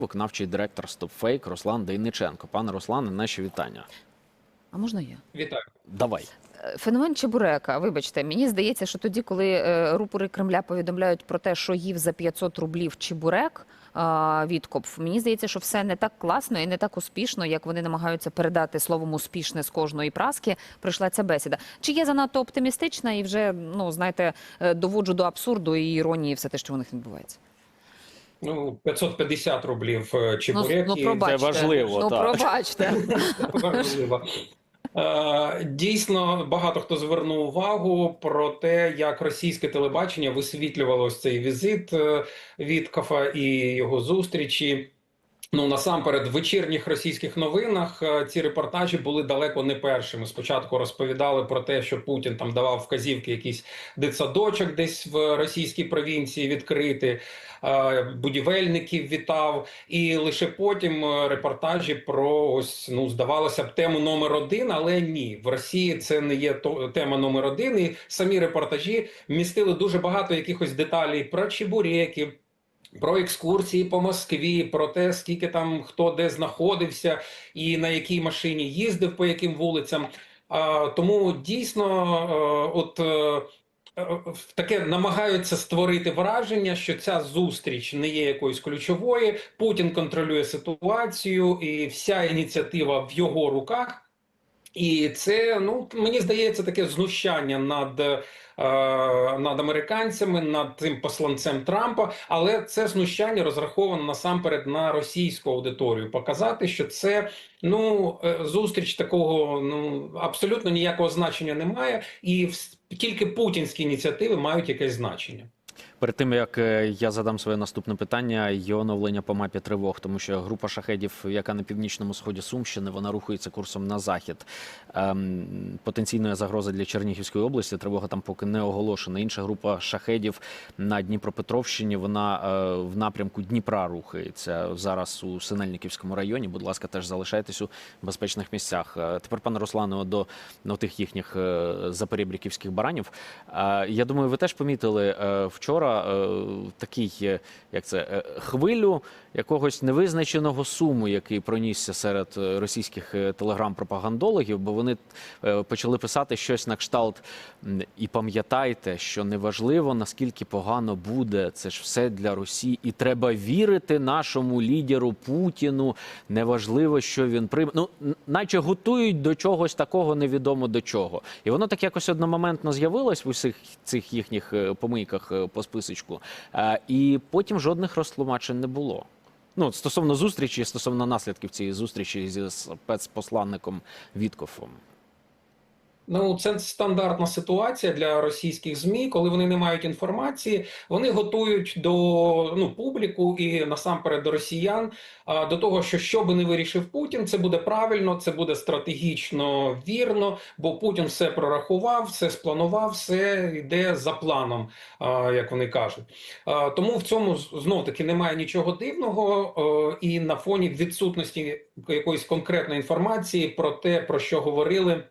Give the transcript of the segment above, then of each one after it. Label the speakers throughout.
Speaker 1: виконавчий директор StopFake Руслан Дейниченко. Пане Руслане, наші вітання.
Speaker 2: А можна я?
Speaker 3: Вітаю.
Speaker 1: Давай.
Speaker 2: Е, Феномен Чебурека. Вибачте, мені здається, що тоді, коли е, рупори Кремля повідомляють про те, що їв за 500 рублів Чебурек е, відкоп, мені здається, що все не так класно і не так успішно, як вони намагаються передати словом успішне з кожної праски. Прийшла ця бесіда. Чи є занадто оптимістична і вже ну знаєте, доводжу до абсурду і іронії все те, що у них відбувається?
Speaker 3: Ну, 550 рублів чебуреки.
Speaker 2: Ну,
Speaker 3: ну,
Speaker 2: пробачте.
Speaker 1: Це важливо,
Speaker 2: Ну
Speaker 1: так.
Speaker 2: пробачте.
Speaker 3: Важливо. Е, Дійсно, багато хто звернув увагу про те, як російське телебачення висвітлювало ось цей візит е, Віткафа і його зустрічі. Ну насамперед, в вечірніх російських новинах е, ці репортажі були далеко не першими. Спочатку розповідали про те, що Путін там давав вказівки, якийсь дитсадочок десь в російській провінції відкрити, е, будівельників вітав, і лише потім е, репортажі про ось ну здавалося б тему номер один, але ні, в Росії це не є тема номер один. І самі репортажі містили дуже багато якихось деталей про чебуреків. Про екскурсії по Москві, про те, скільки там хто де знаходився і на якій машині їздив, по яким вулицям. А, тому дійсно, е, от е, таке намагаються створити враження, що ця зустріч не є якоюсь ключовою. Путін контролює ситуацію, і вся ініціатива в його руках. І це ну мені здається таке знущання над, е, над американцями, над цим посланцем Трампа. Але це знущання розраховано насамперед на російську аудиторію. Показати, що це ну е, зустріч такого ну абсолютно ніякого значення немає, і тільки путінські ініціативи мають якесь значення.
Speaker 1: Перед тим як е, я задам своє наступне питання, є оновлення по мапі тривог, тому що група шахедів, яка на північному сході Сумщини, вона рухається курсом на захід. Ем, потенційної загрози для Чернігівської області. Тривога там поки не оголошена. Інша група шахедів на Дніпропетровщині. Вона е, в напрямку Дніпра рухається зараз у Синельниківському районі. Будь ласка, теж залишайтесь у безпечних місцях. Е, Тепер, пане Руслане, до ну, тих їхніх е, запорєбріківських баранів. Е, Я думаю, ви теж помітили е, вчора е, такий, е, як це, е, хвилю якогось невизначеного суму, який пронісся серед російських телеграм-пропагандологів, бо вони почали писати щось на кшталт. І пам'ятайте, що неважливо наскільки погано буде, це ж все для Росії, і треба вірити нашому лідеру Путіну. Неважливо, що він прийме. Ну, наче готують до чогось такого невідомо до чого. І воно так якось одномоментно з'явилось в усіх цих їхніх помийках по списочку. Е, І потім жодних розтлумачень не було. Ну, стосовно зустрічі, стосовно наслідків цієї зустрічі зі спецпосланником Віткофом.
Speaker 3: Ну, це стандартна ситуація для російських змі, коли вони не мають інформації, вони готують до ну публіку і насамперед до росіян а, до того, що що би не вирішив Путін, це буде правильно, це буде стратегічно вірно, бо Путін все прорахував, все спланував, все йде за планом, як вони кажуть. Тому в цьому знов таки немає нічого дивного, і на фоні відсутності якоїсь конкретної інформації про те, про що говорили.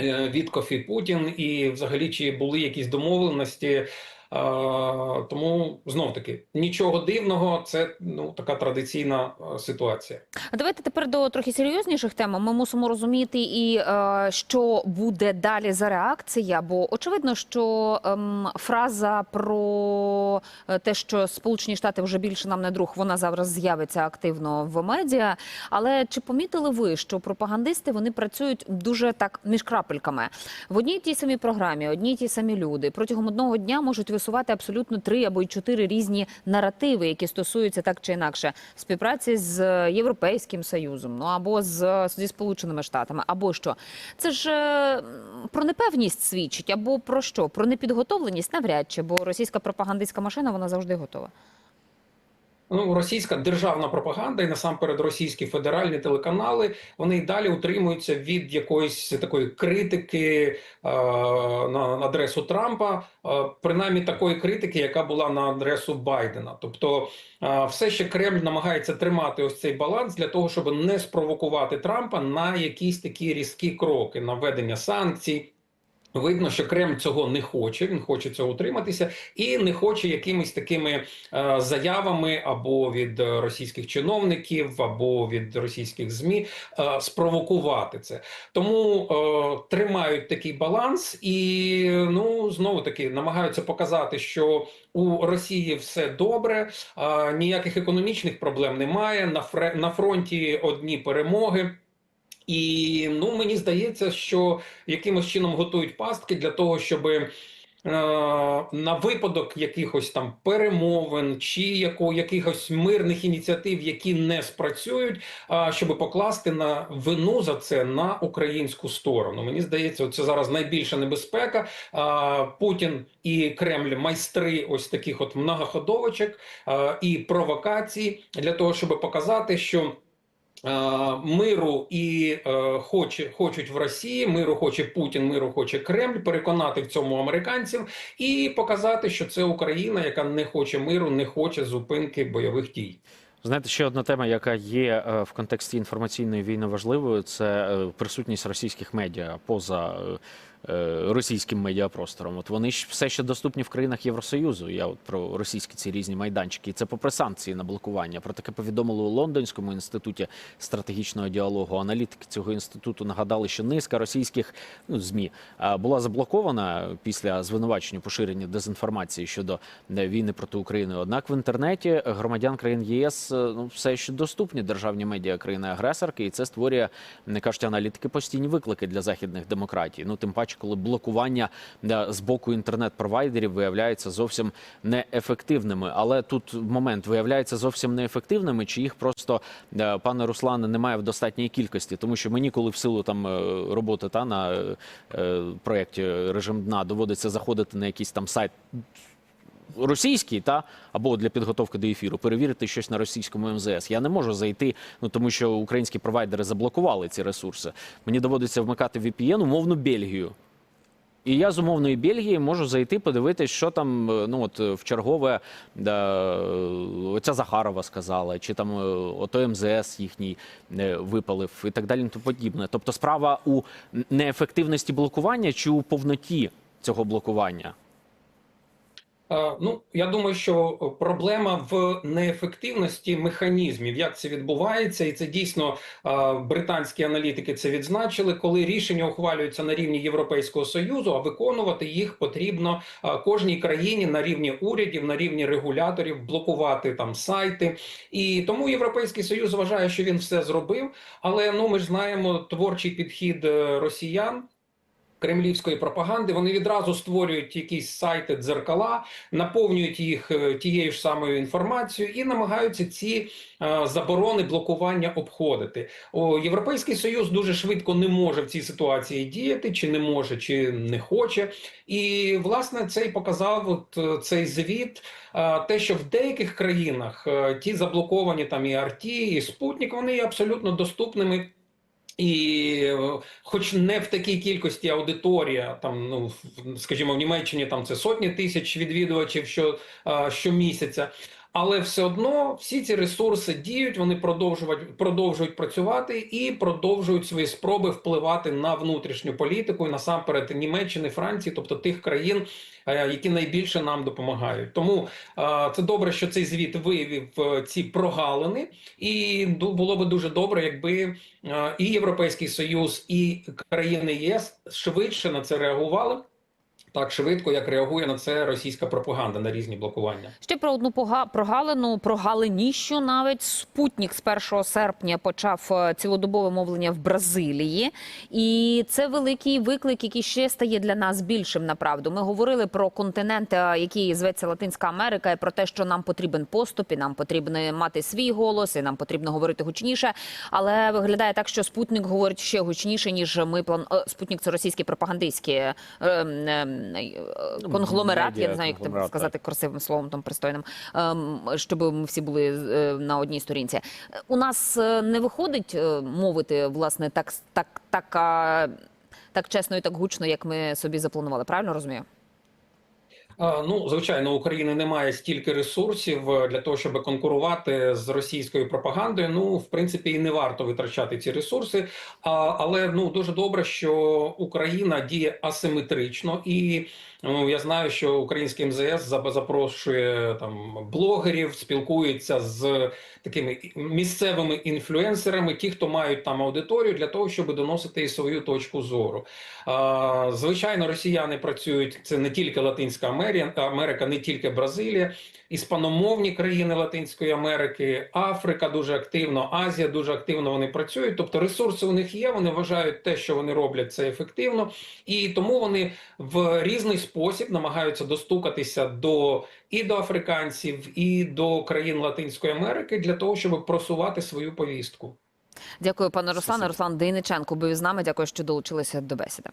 Speaker 3: Е, Вітков і Путін, і взагалі чи були якісь домовленості. Тому знов таки нічого дивного, це ну така традиційна е, ситуація.
Speaker 2: А давайте тепер до трохи серйозніших тем. Ми мусимо розуміти і е, що буде далі за реакція. Бо очевидно, що ем, фраза про е, те, що Сполучені Штати вже більше нам не друг, вона зараз з'явиться активно в медіа. Але чи помітили ви, що пропагандисти вони працюють дуже так між крапельками в одній тій самій програмі, одні й ті самі люди протягом одного дня можуть висувати абсолютно три або й чотири різні наративи, які стосуються так чи інакше співпраці з Європейським Союзом, ну або з зі Сполученими Штатами, або що це ж е, про непевність свідчить, або про що? Про непідготовленість навряд чи, бо російська пропагандистська машина вона завжди готова.
Speaker 3: Ну, російська державна пропаганда і насамперед російські федеральні телеканали вони й далі утримуються від якоїсь такої критики е, на адресу Трампа, е, принаймні такої критики, яка була на адресу Байдена. Тобто, е, все ще Кремль намагається тримати ось цей баланс для того, щоб не спровокувати Трампа на якісь такі різкі кроки, на введення санкцій. Видно, що Кремль цього не хоче, він хоче цього утриматися і не хоче якимись такими е, заявами або від російських чиновників, або від російських змі е, спровокувати це. Тому е, тримають такий баланс і ну знову таки намагаються показати, що у Росії все добре, е, ніяких економічних проблем немає. На фре- на фронті одні перемоги. І ну мені здається, що якимось чином готують пастки для того, щоб е, на випадок якихось там перемовин чи яко, якихось мирних ініціатив, які не спрацюють, а щоб покласти на вину за це на українську сторону. Мені здається, це зараз найбільша небезпека. А, Путін і Кремль майстри ось таких от многоходовочок а, і провокацій для того, щоб показати, що. Е, Миру і е, хоче, хочуть в Росії, миру хоче Путін, миру хоче Кремль, переконати в цьому американців і показати, що це Україна, яка не хоче миру, не хоче зупинки бойових дій.
Speaker 1: Знаєте, ще одна тема, яка є е, в контексті інформаційної війни важливою, це е, присутність російських медіа поза російським медіапростором. От вони ж все ще доступні в країнах Євросоюзу. Я от про російські ці різні майданчики. І це попри санкції на блокування. Про таке повідомили у Лондонському інституті стратегічного діалогу. Аналітики цього інституту нагадали, що низка російських ну, змі е, була заблокована після звинувачення поширення дезінформації щодо е, війни проти України. Однак в інтернеті громадян країн ЄС е, ну все ще доступні державні медіа країни-агресорки, і це створює, не кажуть аналітики, постійні виклики для західних демократій. Ну тим паче, коли блокування е, з боку інтернет-провайдерів виявляється зовсім неефективними. Але тут момент виявляється зовсім неефективними, чи їх просто е, пане Руслане немає в достатній кількості, тому що мені, коли в силу там е, роботи та на проєкті режим дна доводиться заходити на якийсь там сайт російський, та або для підготовки до ефіру, перевірити щось на російському МЗС. Я не можу зайти, ну тому що українські провайдери заблокували ці ресурси. Мені доводиться вмикати VPN, умовну Бельгію. І я з умовної Бельгії можу зайти, подивитись, що там е, ну от е, в чергове да, е, оця Захарова сказала, чи там ото МЗС їхній випалив і так далі, То подібне. Тобто справа у неефективності блокування чи у повноті цього блокування?
Speaker 3: Е, Ну, я думаю, що проблема в неефективності механізмів, як це відбувається, і це дійсно е, британські аналітики це відзначили, коли рішення ухвалюються на рівні Європейського союзу, а виконувати їх потрібно е, кожній країні на рівні урядів, на рівні регуляторів, блокувати там сайти. І тому Європейський Союз вважає, що він все зробив. Але ну ми ж знаємо творчий підхід е, росіян кремлівської пропаганди. Вони відразу створюють якісь сайти дзеркала, наповнюють їх е, тією ж самою інформацією і намагаються ці е, заборони блокування обходити. О, Європейський Союз дуже швидко не може в цій ситуації діяти, чи не може, чи не хоче. І власне це і показав от е, цей звіт. Те, що в деяких країнах ті заблоковані там і Арті, і Спутник, вони є абсолютно доступними. І хоч не в такій кількості аудиторія, там ну скажімо, в Німеччині там це сотні тисяч відвідувачів що, щомісяця, але все одно всі ці ресурси діють, вони продовжують продовжують працювати і продовжують свої спроби впливати на внутрішню політику і насамперед Німеччини, Франції, тобто тих країн, е, які найбільше нам допомагають. Тому е, це добре, що цей звіт виявив е, ці прогалини, і було би дуже добре, якби і Європейський Союз, і країни ЄС швидше на це реагували. Так швидко, як реагує на це російська пропаганда на різні блокування.
Speaker 2: Ще про одну прогалину, прогалиніщу навіть Спутник з 1 серпня почав е, цілодобове мовлення в Бразилії, і це великий виклик, який ще стає для нас більшим. Направду ми говорили про континент, е, який зветься Латинська Америка, і про те, що нам потрібен поступ, і нам потрібно мати свій голос, і нам потрібно говорити гучніше. Але виглядає так, що Спутник говорить ще гучніше ніж ми план. е, Спутник це російський пропагандистський е, е, конгломерат. Я не знаю, як тебе сказати красивим словом там пристойним, ем, щоб ми всі були е, на одній сторінці. У нас е, не виходить мовити власне так, так, так, так чесно і так гучно, як ми собі запланували. Правильно розумію?
Speaker 3: Ну, звичайно, України немає стільки ресурсів е, для того, щоб конкурувати з російською пропагандою. Ну, в принципі, і не варто витрачати ці ресурси. А, але ну дуже добре, що Україна діє асиметрично, і ну, я знаю, що український МЗС за- запрошує там блогерів, спілкується з такими місцевими інфлюенсерами, ті, хто мають там аудиторію, для того, щоб доносити свою точку зору. А, Звичайно, росіяни працюють це не тільки Латинська Америка, Америка, не тільки Бразилія, іспаномовні країни Латинської Америки, Африка дуже активно, Азія дуже активно вони працюють. Тобто ресурси у них є. Вони вважають те, що вони роблять, це ефективно, і тому вони в різний спосіб намагаються достукатися до і до африканців, і до країн Латинської Америки для того, щоб просувати свою повістку.
Speaker 2: Дякую, пане Руслане. Руслан Дейниченко був із нами. Дякую, що долучилися до бесіди.